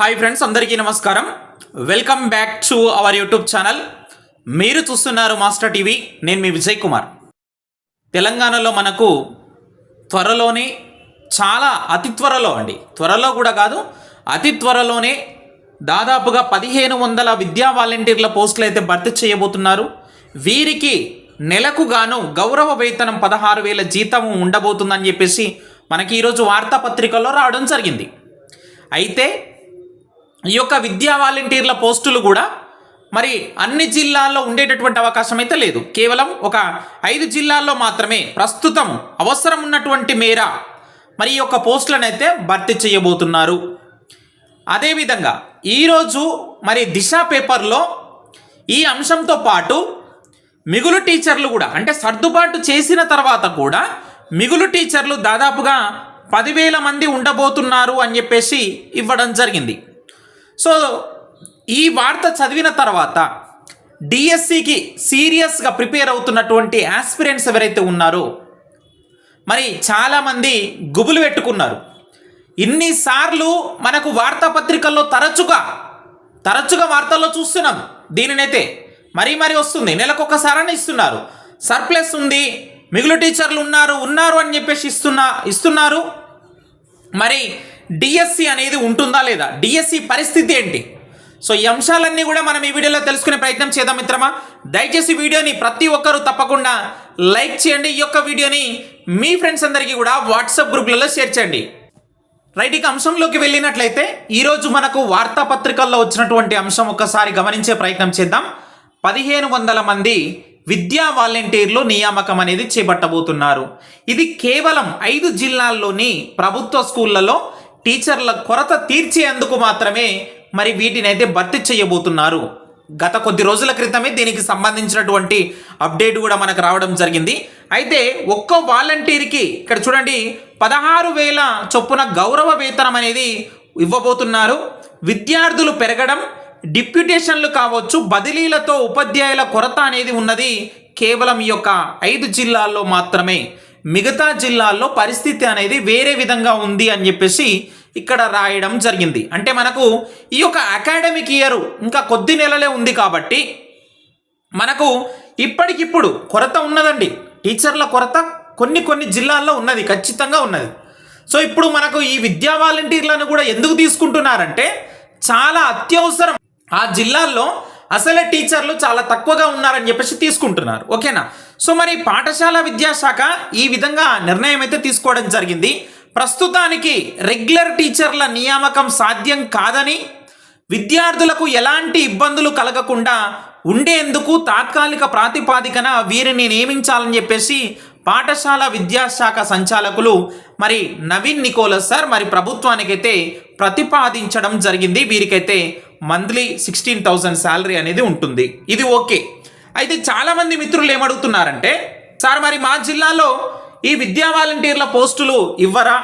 Hi friends అందరికీ నమస్కారం. Welcome back to our YouTube channel మీరు చూస్తున్నారు మాస్టర్ టీవీ నేను మీ విజయ్ కుమార్. తెలంగాణలో మనకు త్వరలోనే చాలా అతి త్వరలో అండి. త్వరలో కూడా కాదు అతి త్వరలోనే దాదాపుగా పదిహేను వందల విద్యా వాలంటీర్ల పోస్టులు అయితే భర్తీ చేయబోతున్నారు. వీరికి నెలకు గాను గౌరవ వేతనం పదహారు వేల జీతం ఉండబోతుందని చెప్పేసి మనకి ఈరోజు వార్తాపత్రికల్లో రావడం జరిగింది. అయితే ఈ యొక్క విద్యా వాలంటీర్ల పోస్టులు కూడా మరి అన్ని జిల్లాల్లో ఉండేటటువంటి అవకాశం అయితే లేదు. కేవలం ఒక ఐదు జిల్లాల్లో మాత్రమే ప్రస్తుతం అవసరం ఉన్నటువంటి మేర మరి ఈ యొక్క పోస్టులను అయితే భర్తీ చేయబోతున్నారు. అదేవిధంగా ఈరోజు మరి దిశ పేపర్లో ఈ అంశంతో పాటు మిగులు టీచర్లు కూడా అంటే సర్దుబాటు చేసిన తర్వాత కూడా మిగులు టీచర్లు దాదాపుగా పదివేల మంది ఉండబోతున్నారు అని చెప్పేసి ఇవ్వడం జరిగింది. సో ఈ వార్త చదివిన తర్వాత డిఎస్సికి సీరియస్గా ప్రిపేర్ అవుతున్నటువంటి ఆస్పిరెంట్స్ ఎవరైతే ఉన్నారో మరి చాలామంది గుబులు పెట్టుకున్నారు. ఇన్నిసార్లు మనకు వార్తాపత్రికల్లో తరచుగా తరచుగా వార్తల్లో చూస్తున్నాం. దీనినైతే మరీ మరీ వస్తుంది. నెలకొకసారని ఇస్తున్నారు. సర్ప్లస్ ఉంది. మిగులు టీచర్లు ఉన్నారు ఉన్నారు అని చెప్పేసి ఇస్తున్నా ఇస్తున్నారు. మరి డిఎస్సి అనేది ఉంటుందా లేదా? డిఎస్సి పరిస్థితి ఏంటి? సో ఈ అంశాలన్నీ కూడా మనం ఈ వీడియోలో తెలుసుకునే ప్రయత్నం చేద్దాం మిత్రమా? దయచేసి వీడియోని ప్రతి ఒక్కరూ తప్పకుండా లైక్ చేయండి. ఈ యొక్క వీడియోని మీ ఫ్రెండ్స్ అందరికీ కూడా వాట్సాప్ గ్రూప్లలో షేర్ చేయండి. రైట్ ఇక అంశంలోకి వెళ్ళినట్లయితే ఈరోజు మనకు వార్తాపత్రికల్లో వచ్చినటువంటి అంశం ఒక్కసారి గమనించే ప్రయత్నం చేద్దాం. పదిహేను వందల మంది విద్యా వాలంటీర్లు నియామకం అనేది చేపట్టబోతున్నారు. ఇది కేవలం ఐదు జిల్లాల్లోని ప్రభుత్వ స్కూళ్ళలో టీచర్ల కొరత తీర్చేందుకు మాత్రమే మరి వీటిని అయితే భర్తీ చేయబోతున్నారు. గత కొద్ది రోజుల క్రితమే దీనికి సంబంధించినటువంటి అప్డేట్ కూడా మనకు రావడం జరిగింది. అయితే ఒక్క వాలంటీర్కి ఇక్కడ చూడండి పదహారు వేల చొప్పున గౌరవ వేతనం అనేది ఇవ్వబోతున్నారు. విద్యార్థులు పెరగడం డిప్యూటేషన్లు కావచ్చు బదిలీలతో ఉపాధ్యాయుల కొరత అనేది ఉన్నది కేవలం ఈ యొక్క ఐదు జిల్లాల్లో మాత్రమే. మిగతా జిల్లాల్లో పరిస్థితి అనేది వేరే విధంగా ఉంది అని చెప్పేసి ఇక్కడ రాయడం జరిగింది. అంటే మనకు ఈ యొక్క అకాడమిక్ ఇయర్ ఇంకా కొద్ది నెలలే ఉంది కాబట్టి మనకు ఇప్పటికిప్పుడు కొరత ఉన్నదండి. టీచర్ల కొరత కొన్ని కొన్ని జిల్లాల్లో ఉన్నది ఖచ్చితంగా ఉన్నది. సో ఇప్పుడు మనకు ఈ విద్యా వాలంటీర్లను కూడా ఎందుకు తీసుకుంటున్నారంటే చాలా అత్యవసరం. ఆ జిల్లాల్లో అసలే టీచర్లు చాలా తక్కువగా ఉన్నారని చెప్పేసి తీసుకుంటున్నారు. ఓకేనా? సో మరి పాఠశాల విద్యాశాఖ ఈ విధంగా నిర్ణయం అయితే తీసుకోవడం జరిగింది. ప్రస్తుతానికి రెగ్యులర్ టీచర్ల నియామకం సాధ్యం కాదని విద్యార్థులకు ఎలాంటి ఇబ్బందులు కలగకుండా ఉండేందుకు తాత్కాలిక ప్రాతిపాదికన వీరిని నియమించాలని చెప్పేసి పాఠశాల విద్యాశాఖ సంచాలకులు మరి నవీన్ నికోలస్ సార్ మరి ప్రభుత్వానికైతే ప్రతిపాదించడం జరిగింది. వీరికైతే మంత్లీ సిక్స్టీన్ థౌజండ్ శాలరీ అనేది ఉంటుంది. ఇది ఓకే. అయితే చాలామంది మిత్రులు ఏమడుగుతున్నారంటే సార్ మరి మా జిల్లాలో ఈ విద్యా వాలంటీర్ల పోస్టులు ఇవ్వరా?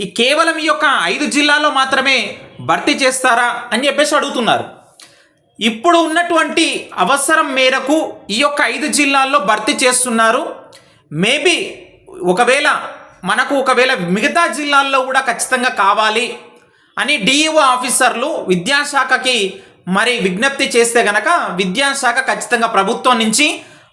ఈ కేవలం ఈ యొక్క ఐదు జిల్లాల్లో మాత్రమే భర్తీ చేస్తారా? అని చెప్పేసి అడుగుతున్నారు. ఇప్పుడు ఉన్నటువంటి అవసరం మేరకు ఈ యొక్క ఐదు జిల్లాల్లో భర్తీ చేస్తున్నారు. మేబీ ఒకవేళ మనకు ఒకవేళ మిగతా జిల్లాల్లో కూడా ఖచ్చితంగా కావాలి అని డిఈఓ ఆఫీసర్లు విద్యాశాఖకి మరి విజ్ఞప్తి చేస్తే గనక విద్యాశాఖ ఖచ్చితంగా ప్రభుత్వం నుంచి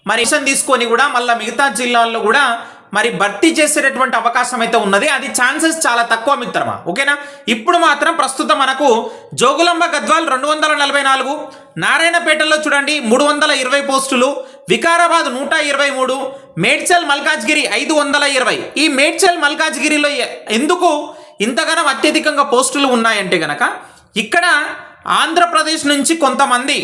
మరి ఇషన్ తీసుకొని కూడా మళ్ళీ మిగతా జిల్లాల్లో కూడా మరి భర్తీ చేసేటటువంటి అవకాశం అయితే ఉన్నది. అది ఛాన్సెస్ చాలా తక్కువ మిత్రమా? ఓకేనా? ఇప్పుడు మాత్రం ప్రస్తుతం మనకు జోగులంబ గద్వాల్ రెండు వందల నలభై నాలుగు నారాయణపేటలో చూడండి మూడు వందల ఇరవై పోస్టులు వికారాబాద్ నూట ఇరవై మూడు మేడ్చల్ మల్కాజ్గిరి ఐదు వందల ఇరవై. ఈ మేడ్చల్ మల్కాజ్గిరిలో ఎందుకు ఇంతగానం అత్యధికంగా పోస్టులు ఉన్నాయంటే గనక ఇక్కడ ఆంధ్రప్రదేశ్ నుంచి కొంతమంది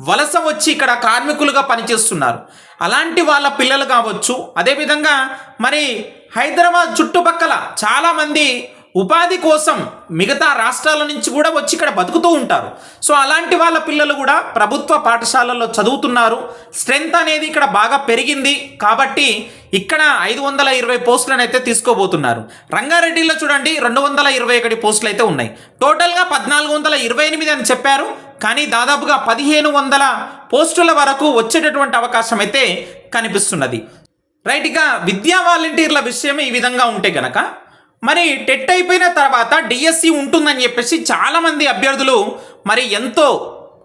వలస వచ్చి ఇక్కడ కార్మికులుగా పనిచేస్తున్నారు. అలాంటి వాళ్ళ పిల్లలు కావచ్చు. అదేవిధంగా మరి హైదరాబాద్ చుట్టుపక్కల చాలామంది ఉపాధి కోసం మిగతా రాష్ట్రాల నుంచి కూడా వచ్చి ఇక్కడ బతుకుతూ ఉంటారు. సో అలాంటి వాళ్ళ పిల్లలు కూడా ప్రభుత్వ పాఠశాలల్లో చదువుతున్నారు. స్ట్రెంగ్త్ అనేది ఇక్కడ బాగా పెరిగింది. కాబట్టి ఇక్కడ ఐదు వందల ఇరవై పోస్టులను అయితే తీసుకోబోతున్నారు. రంగారెడ్డిలో చూడండి రెండు వందల ఇరవై ఒకటి పోస్టులు అయితే ఉన్నాయి. టోటల్గా పద్నాలుగు వందల ఇరవై ఎనిమిది అని చెప్పారు. కానీ దాదాపుగా పదిహేను వందల పోస్టుల వరకు వచ్చేటటువంటి అవకాశం అయితే కనిపిస్తున్నది. రైట్ ఇక విద్యా వాలంటీర్ల విషయం ఈ విధంగా ఉంటే గనక మరి టెట్ అయిపోయిన తర్వాత డిఎస్సి ఉంటుందని చెప్పేసి చాలామంది అభ్యర్థులు మరి ఎంతో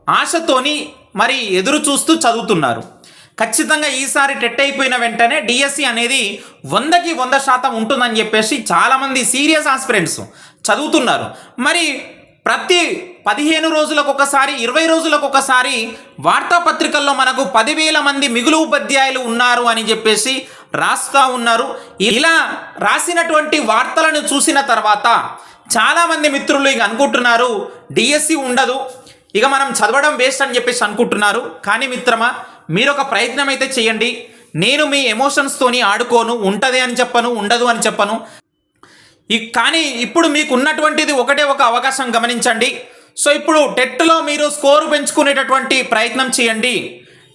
ఆశతోని మరి ఎదురు చూస్తూ చదువుతున్నారు. ఖచ్చితంగా ఈసారి టెట్ అయిపోయిన వెంటనే డిఎస్సి అనేది వందకి వంద శాతం ఉంటుందని చెప్పేసి చాలామంది సీరియస్ ఆస్పిరెంట్స్ చదువుతున్నారు. మరి ప్రతి పదిహేను రోజులకు ఒకసారి ఇరవై రోజులకు ఒకసారి వార్తాపత్రికల్లో మనకు పదివేల మంది మిగులు ఉపాధ్యాయులు ఉన్నారు అని చెప్పేసి రాస్తా ఉన్నారు. ఇలా రాసినటువంటి వార్తలను చూసిన తర్వాత చాలామంది మిత్రులు ఇక అనుకుంటున్నారు డిఎస్సి ఉండదు ఇక మనం చదవడం వేస్ట్ అని చెప్పేసి అనుకుంటున్నారు. కానీ మిత్రమా మీరు ఒక ప్రయత్నం అయితే చేయండి. నేను మీ ఎమోషన్స్తోని ఆడుకోను ఉంటుంది అని చెప్పను ఉండదు అని చెప్పను. కానీ ఇప్పుడు మీకు ఉన్నటువంటిది ఒకటే ఒక అవకాశం గమనించండి. సో ఇప్పుడు టెట్లో మీరు స్కోరు పెంచుకునేటటువంటి ప్రయత్నం చేయండి.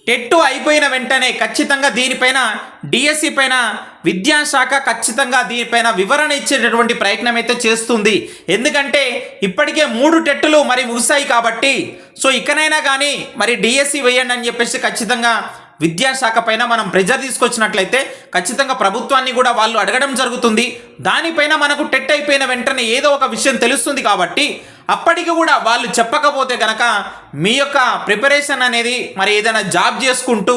టెట్ అయిపోయిన వెంటనే ఖచ్చితంగా దీనిపైన డిఎస్సి పైన విద్యాశాఖ ఖచ్చితంగా దీనిపైన వివరణ ఇచ్చేటటువంటి ప్రయత్నం అయితే చేస్తుంది. ఎందుకంటే ఇప్పటికే మూడు టెట్టులు మరి ముగిశాయి కాబట్టి సో ఇకనైనా కానీ మరి డిఎస్సి వేయండి అని చెప్పేసి ఖచ్చితంగా విద్యాశాఖ పైన మనం ప్రెజర్ తీసుకొచ్చినట్లయితే ఖచ్చితంగా ప్రభుత్వాన్ని కూడా వాళ్ళు అడగడం జరుగుతుంది. దానిపైన మనకు టెట్ అయిపోయిన వెంటనే ఏదో ఒక విషయం తెలుస్తుంది కాబట్టి అప్పటికి కూడా వాళ్ళు చెప్పకపోతే కనుక మీ యొక్క ప్రిపరేషన్ అనేది మరి ఏదైనా జాబ్ చేసుకుంటూ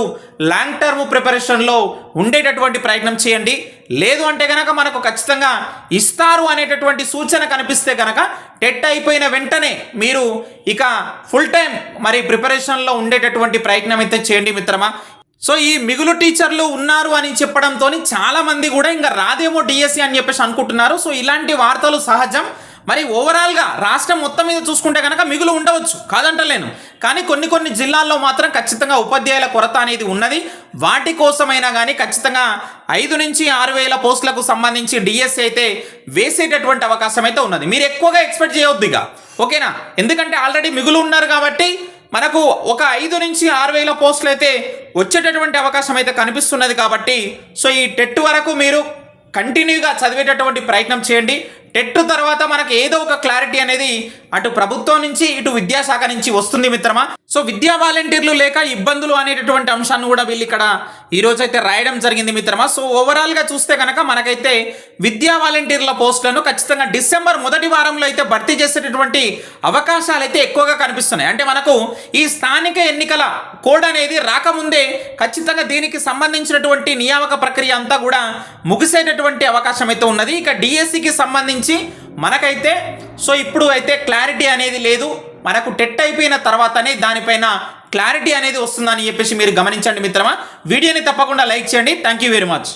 లాంగ్ టర్మ్ ప్రిపరేషన్లో ఉండేటటువంటి ప్రయత్నం చేయండి. లేదు అంటే కనుక మనకు ఖచ్చితంగా ఇస్తారు అనేటటువంటి సూచన కనిపిస్తే కనుక టెట్ అయిపోయిన వెంటనే మీరు ఇక ఫుల్ టైం మరి ప్రిపరేషన్లో ఉండేటటువంటి ప్రయత్నం అయితే చేయండి మిత్రమా. సో ఈ మిగులు టీచర్లు ఉన్నారు అని చెప్పడంతో చాలామంది కూడా ఇంకా రాదేమో డిఎస్సి అని చెప్పేసి అనుకుంటున్నారు. సో ఇలాంటి వార్తలు సహజం. మరి ఓవరాల్గా రాష్ట్రం మొత్తం మీద చూసుకుంటే కనుక మిగులు ఉండవచ్చు కాదంటలేను. కానీ కొన్ని కొన్ని జిల్లాల్లో మాత్రం ఖచ్చితంగా ఉపాధ్యాయుల కొరత అనేది ఉన్నది. వాటి కోసమైనా కానీ ఖచ్చితంగా ఐదు నుంచి ఆరు వేల పోస్టులకు సంబంధించి డిఎస్సి అయితే వేసేటటువంటి అవకాశం అయితే ఉన్నది. మీరు ఎక్కువగా ఎక్స్పెక్ట్ చేయవద్దు ఇక. ఓకేనా? ఎందుకంటే ఆల్రెడీ మిగులు ఉన్నారు కాబట్టి మనకు ఒక ఐదు నుంచి ఆరు వేల పోస్టులు అయితే వచ్చేటటువంటి అవకాశం అయితే కనిపిస్తున్నది కాబట్టి సో ఈ టెట్ వరకు మీరు కంటిన్యూగా చదివేటటువంటి ప్రయత్నం చేయండి. టెట్ తర్వాత మనకు ఏదో ఒక క్లారిటీ అనేది అటు ప్రభుత్వం నుంచి ఇటు విద్యాశాఖ నుంచి వస్తుంది మిత్రమా? సో విద్యా వాలంటీర్లు లేక ఇబ్బందులు అనేటటువంటి అంశాన్ని కూడా వీళ్ళు ఇక్కడ ఈరోజు అయితే రాయడం జరిగింది మిత్రమా? సో ఓవరాల్గా చూస్తే కనుక మనకైతే విద్యా వాలంటీర్ల పోస్టులను ఖచ్చితంగా డిసెంబర్ మొదటి వారంలో అయితే భర్తీ చేసేటటువంటి అవకాశాలు అయితే ఎక్కువగా కనిపిస్తున్నాయి. అంటే మనకు ఈ స్థానిక ఎన్నికల కోడ్ అనేది రాకముందే ఖచ్చితంగా దీనికి సంబంధించినటువంటి నియామక ప్రక్రియ అంతా కూడా ముగిసేటటువంటి అవకాశం అయితే ఉన్నది. ఇక డిఎస్సికి సంబంధించి మనకైతే సో ఇప్పుడు అయితే క్లారిటీ అనేది లేదు. మనకు టెట్ అయిపోయిన తర్వాతనే దానిపైన క్లారిటీ అనేది వస్తుందని చెప్పేసి మీరు గమనించండి మిత్రమా. వీడియోని తప్పకుండా లైక్ చేయండి. Thank you very much